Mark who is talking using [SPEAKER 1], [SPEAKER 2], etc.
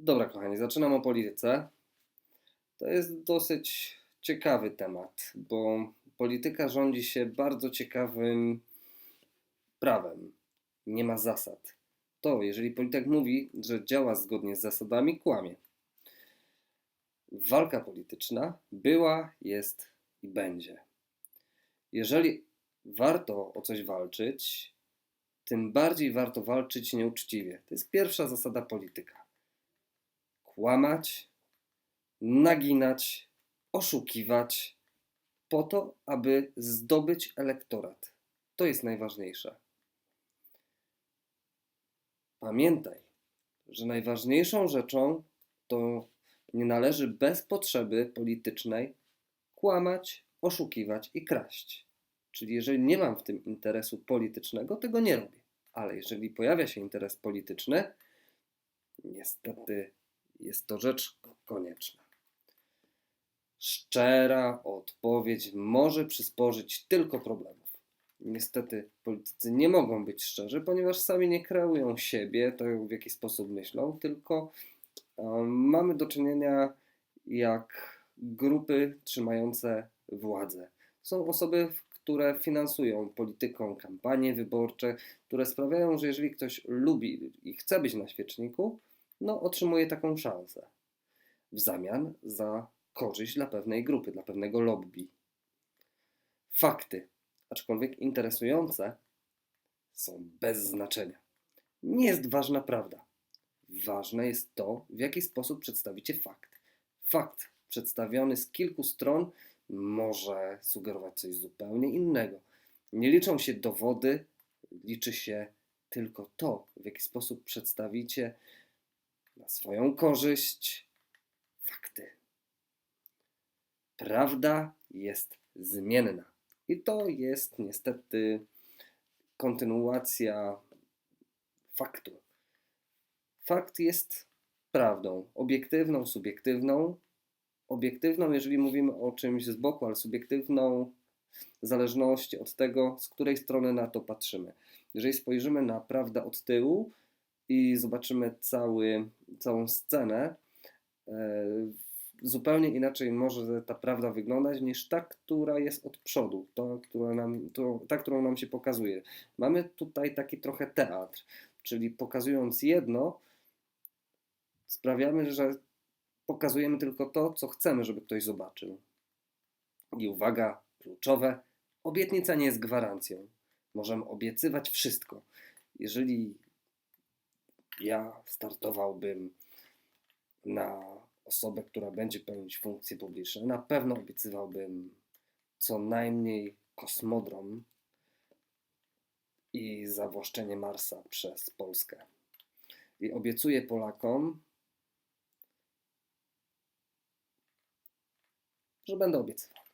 [SPEAKER 1] Dobra, kochani, zaczynam o polityce. To jest dosyć ciekawy temat, bo polityka rządzi się bardzo ciekawym prawem. Nie ma zasad. To, jeżeli polityk mówi, że działa zgodnie z zasadami, kłamie. Walka polityczna była, jest i będzie. Jeżeli warto o coś walczyć, tym bardziej warto walczyć nieuczciwie. To jest pierwsza zasada polityka kłamać, naginać, oszukiwać, po to, aby zdobyć elektorat. To jest najważniejsze. Pamiętaj, że najważniejszą rzeczą to nie należy bez potrzeby politycznej kłamać, oszukiwać i kraść. Czyli jeżeli nie mam w tym interesu politycznego, tego nie robię. Ale jeżeli pojawia się interes polityczny, niestety jest to rzecz konieczna. Szczera odpowiedź może przysporzyć tylko problemów. Niestety politycy nie mogą być szczerzy, ponieważ sami nie kreują siebie, to w jaki sposób myślą, tylko um, mamy do czynienia jak grupy trzymające władzę. Są osoby, które finansują polityką kampanie wyborcze, które sprawiają, że jeżeli ktoś lubi i chce być na świeczniku, no, otrzymuje taką szansę w zamian za korzyść dla pewnej grupy, dla pewnego lobby. Fakty, aczkolwiek interesujące, są bez znaczenia. Nie jest ważna prawda. Ważne jest to, w jaki sposób przedstawicie fakt. Fakt przedstawiony z kilku stron może sugerować coś zupełnie innego. Nie liczą się dowody, liczy się tylko to, w jaki sposób przedstawicie swoją korzyść fakty. Prawda jest zmienna. I to jest niestety kontynuacja faktu. Fakt jest prawdą, obiektywną, subiektywną. Obiektywną, jeżeli mówimy o czymś z boku, ale subiektywną w zależności od tego, z której strony na to patrzymy. Jeżeli spojrzymy na prawdę od tyłu, i zobaczymy cały, całą scenę, e, zupełnie inaczej może ta prawda wyglądać niż ta, która jest od przodu, ta, która nam, to, ta, którą nam się pokazuje. Mamy tutaj taki trochę teatr, czyli pokazując jedno, sprawiamy, że pokazujemy tylko to, co chcemy, żeby ktoś zobaczył. I uwaga, kluczowe, obietnica nie jest gwarancją. Możemy obiecywać wszystko. Jeżeli ja startowałbym na osobę, która będzie pełnić funkcje publiczne. Na pewno obiecywałbym co najmniej kosmodrom i zawłaszczenie Marsa przez Polskę. I obiecuję Polakom, że będę obiecywał.